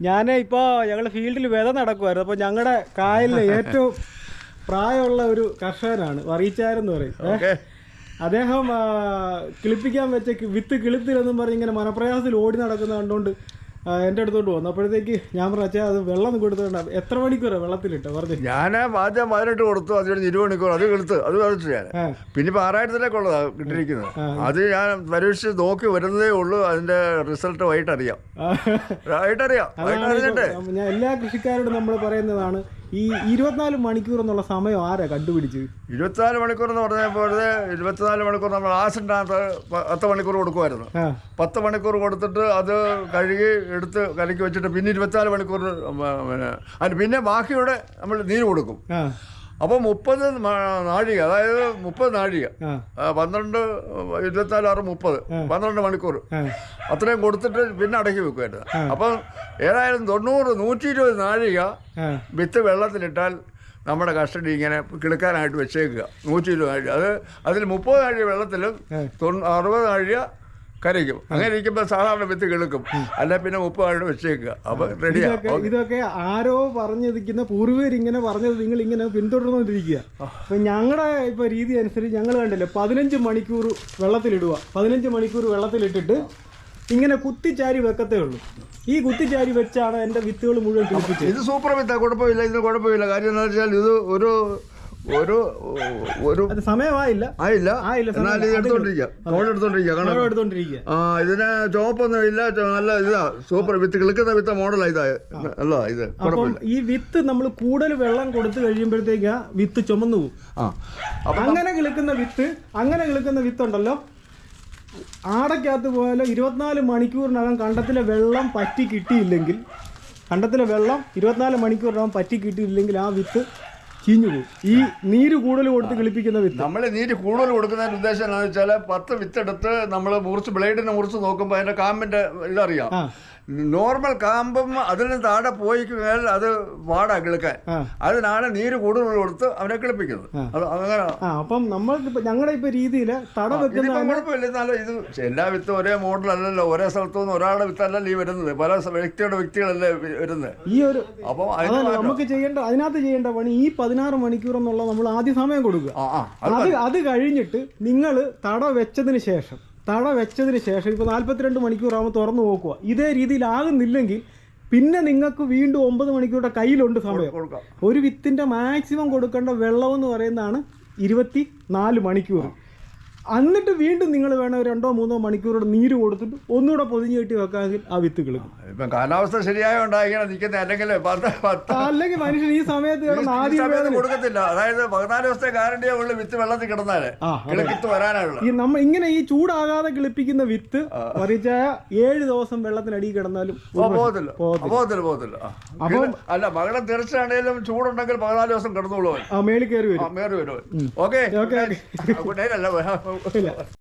ഞാൻ ഇപ്പോൾ ഞങ്ങൾ ഫീൽഡിൽ വിത നടക്കുമായിരുന്നു അപ്പോൾ ഞങ്ങളുടെ കായലിലെ ഏറ്റവും പ്രായമുള്ള ഒരു കർഷകനാണ് വറീച്ചാരെന്ന് പറയും. അദ്ദേഹം കിളിപ്പിക്കാൻ വെച്ച വിത്ത് കിളിത്തില്ലെന്നും പറഞ്ഞ് ഇങ്ങനെ മനപ്രയാസത്തിൽ ഓടി നടക്കുന്ന കണ്ടുകൊണ്ട് എന്റെ അടുത്തോട്ട് വന്നു. അപ്പോഴത്തേക്ക് ഞാൻ പറഞ്ഞാൽ അത് വെള്ളം കൊടുത്തോണ്ട് എത്ര മണിക്കൂറാണ് വെള്ളത്തിലിട്ട്? പറഞ്ഞു. ഞാൻ ആദ്യം പതിനെട്ട് കൊടുത്തു. അത് കഴിഞ്ഞ് ഇരുപത് മണിക്കൂർ. അത് എടുത്ത്. അത് കളിച്ചു ഞാൻ. പിന്നെ ഇപ്പൊ ആറായിരത്തിലേക്കുള്ളതാണ് കിട്ടിയിരിക്കുന്നത്. അത് ഞാൻ പരീക്ഷിച്ച് നോക്കി വരുന്നതേ ഉള്ളൂ. അതിന്റെ റിസൾട്ട് വൈകിട്ടറിയാം. വൈകിട്ടറിയാം. വൈകിട്ട് ഞാൻ എല്ലാ കൃഷിക്കാരോടും നമ്മൾ പറയുന്നതാണ് ഈ ഇരുപത്തിനാല് മണിക്കൂർ എന്നുള്ള സമയം ആരാ കണ്ടുപിടിച്ച് ഇരുപത്തിനാല് മണിക്കൂർ എന്ന് പറഞ്ഞപ്പോൾ ഇരുപത്തിനാല് മണിക്കൂർ നമ്മൾ ആസിഡിനകത്ത് പത്ത് മണിക്കൂർ കൊടുക്കുമായിരുന്നു. പത്ത് മണിക്കൂർ കൊടുത്തിട്ട് അത് കഴുകി എടുത്ത് കലക്കി വെച്ചിട്ട് പിന്നെ ഇരുപത്തിനാല് മണിക്കൂർ അതിന് പിന്നെ ബാക്കിയുടെ നമ്മൾ നീര് കൊടുക്കും. അപ്പൊ അപ്പോൾ മുപ്പത് നാഴിക അതായത് മുപ്പത് നാഴിക. പന്ത്രണ്ട് ഇരുപത്തിനാല് ആറ് മുപ്പത്. പന്ത്രണ്ട് മണിക്കൂർ. അത്രയും കൊടുത്തിട്ട് പിന്നെ അടക്കി വെക്കുമായിരുന്നു. അപ്പം ഏതായാലും തൊണ്ണൂറ് നൂറ്റി ഇരുപത് നാഴിക വിത്ത് വെള്ളത്തിലിട്ടാൽ നമ്മുടെ കസ്റ്റഡി ഇങ്ങനെ കിളുക്കാനായിട്ട് വെച്ചേക്കുക. നൂറ്റി ഇരുപത് നാഴിക. അത് അതിൽ മുപ്പത് നാഴിക വെള്ളത്തിലും അറുപത് നാഴിക കരയ്ക്കും അങ്ങനെ ഇരിക്കുമ്പോൾ സാധാരണ വിത്ത് കിളുക്കും. അല്ല പിന്നെ മുപ്പത് നാഴിക വെച്ചേക്കുക. അപ്പൊ റെഡിയാ ഇതൊക്കെ ആരോ പറഞ്ഞിരിക്കുന്ന പൂർവീകർ ഇങ്ങനെ പറഞ്ഞത് നിങ്ങൾ ഇങ്ങനെ പിന്തുടർന്നുകൊണ്ടിരിക്കുക. അപ്പൊ ഞങ്ങളുടെ ഇപ്പൊ രീതി അനുസരിച്ച് ഞങ്ങൾ കണ്ടില്ലേ പതിനഞ്ച് മണിക്കൂർ വെള്ളത്തിലിടുക. പതിനഞ്ച് മണിക്കൂർ വെള്ളത്തിലിട്ടിട്ട് ഇങ്ങനെ കുത്തിച്ചാരി വെക്കത്തേ ഉള്ളൂ. ഈ കുത്തിച്ചാരി വെച്ചാണ് എന്റെ വിത്തുകൾ മുഴുവൻ കിളിപ്പിച്ചത്. ഇത് സൂപ്പർ വിത്താ കുഴപ്പമില്ല ഇതിന് കുഴപ്പമില്ല. കാര്യം എന്താ വെച്ചാൽ ഇത് ഒരു ഒരു ഒരു സമയമായില്ല. ആയില്ല. ആയില്ല, എടുത്തോണ്ടിരിക്കുക ആ ഇതിന് ചോപ്പൊന്നും ഇല്ല നല്ല ഇതാ സൂപ്പർ വിത്ത് കിളിക്കുന്ന വിത്ത മോഡലാ ഇതാ. അല്ല ഇത് ഈ വിത്ത് നമ്മൾ കൂടുതൽ വെള്ളം കൊടുത്തു കഴിയുമ്പോഴത്തേക്ക് വിത്ത് ചുമന്നു പോകും. അങ്ങനെ കിളിക്കുന്ന വിത്ത് അങ്ങനെ കിളിക്കുന്ന വിത്തുണ്ടല്ലോ. ആടക്കകത്ത് പോയാലോ ഇരുപത്തിനാല് മണിക്കൂറിനകം കണ്ടത്തിലെ വെള്ളം പറ്റി കിട്ടിയില്ലെങ്കിൽ കണ്ടത്തിലെ വെള്ളം ഇരുപത്തിനാല് മണിക്കൂറിനകം പറ്റി കിട്ടിയില്ലെങ്കിൽ ആ വിത്ത് ചീഞ്ഞു പോകും ഈ നീര് കൂടുതൽ കൊടുത്ത് കിളിപ്പിക്കുന്ന വിത്ത്. നമ്മൾ നീര് കൂടുതൽ കൊടുക്കുന്നതിന്റെ ഉദ്ദേശം എന്താണെന്ന് വെച്ചാൽ പത്ത് വിത്തെടുത്ത് നമ്മൾ മുറിച്ച് ബ്ലേഡിനെ മുറിച്ച് നോക്കുമ്പോൾ അതിന്റെ കാമ്പിന്റെ ഇതറിയാം. നോർമൽ കാമ്പും അതിന് താഴെ പോയി കഴിഞ്ഞാൽ അത് വാടാ കിളുക്കാൻ. അതിനാണ് നീര് കൂടുതൽ കൊടുത്ത് അവനെ കിളിപ്പിക്കുന്നത്. അത് അങ്ങനെ അപ്പം നമ്മൾ ഞങ്ങളുടെ ഇപ്പൊ രീതിയിൽ തട വെക്കുന്ന ഇത് എല്ലാ വിത്തും ഒരേ മോഡലല്ലല്ലോ. ഒരേ സ്ഥലത്തു നിന്ന് ഒരാളുടെ വിത്തല്ലല്ലോ ഈ വരുന്നത്. പല വ്യക്തിയുടെ വ്യക്തികളല്ലേ വരുന്നത്. ഈ ഒരു അപ്പം നമുക്ക് ചെയ്യേണ്ട അതിനകത്ത് ചെയ്യേണ്ട പണി ഈ പതിനാറ് മണിക്കൂർ എന്നുള്ള നമ്മൾ ആദ്യ സമയം കൊടുക്കുക. അത് അത് അത് കഴിഞ്ഞിട്ട് നിങ്ങൾ തട വെച്ചതിന് ശേഷം തട വെച്ചതിന് ശേഷം ഇപ്പോൾ നാൽപ്പത്തിരണ്ട് മണിക്കൂറാകുമ്പോൾ തുറന്നു നോക്കുക. ഇതേ രീതിയിലാകുന്നില്ലെങ്കിൽ പിന്നെ നിങ്ങൾക്ക് വീണ്ടും ഒമ്പത് മണിക്കൂറുടെ കയ്യിലുണ്ട് സമയം. ഒരു വിത്തിന്റെ മാക്സിമം കൊടുക്കേണ്ട വെള്ളം എന്ന് പറയുന്നതാണ് ഇരുപത്തി നാല് മണിക്കൂർ. എന്നിട്ട് വീണ്ടും നിങ്ങൾ വേണം രണ്ടോ മൂന്നോ മണിക്കൂറോട് നീര് കൊടുത്തിട്ട് ഒന്നുകൂടെ പൊതിഞ്ഞു കെട്ടി വെക്കാമെങ്കിൽ ആ വിത്ത് കിളുക്കും. ഇപ്പം കാലാവസ്ഥ ശരിയായ ഇങ്ങനെ നിൽക്കുന്നത്. അല്ലെങ്കിൽ അല്ലെങ്കിൽ മനുഷ്യൻ ഈ സമയത്ത് ആദ്യം കൊടുക്കത്തില്ല. അതായത് പതിനാല് ദിവസത്തെ ഗ്യാരണ്ടിയേ ഉള്ളു വിത്ത് വെള്ളത്തിൽ കിടന്നാലേ ആ, കിളക്കിത്ത് വരാനുള്ള ഈ നമ്മ ഇങ്ങനെ ഈ ചൂടാകാതെ കിളിപ്പിക്കുന്ന വിത്ത് മറിച്ച ഏഴ് ദിവസം വെള്ളത്തിനടിയിൽ കിടന്നാലും പോകത്തില്ല. പോകത്തില്ല. പോകത്തില്ല ആ. കിള- അല്ല മകളെ തീർച്ചയാണെങ്കിലും ചൂടുണ്ടെങ്കിൽ പതിനാല് ദിവസം കിടന്നോളൂ മേളിൽ കയറി വരും. മേറി വരും ഓക്കെ ഓക്കെ ഗുഡ് നൈറ്റ് അല്ല ഇല്ല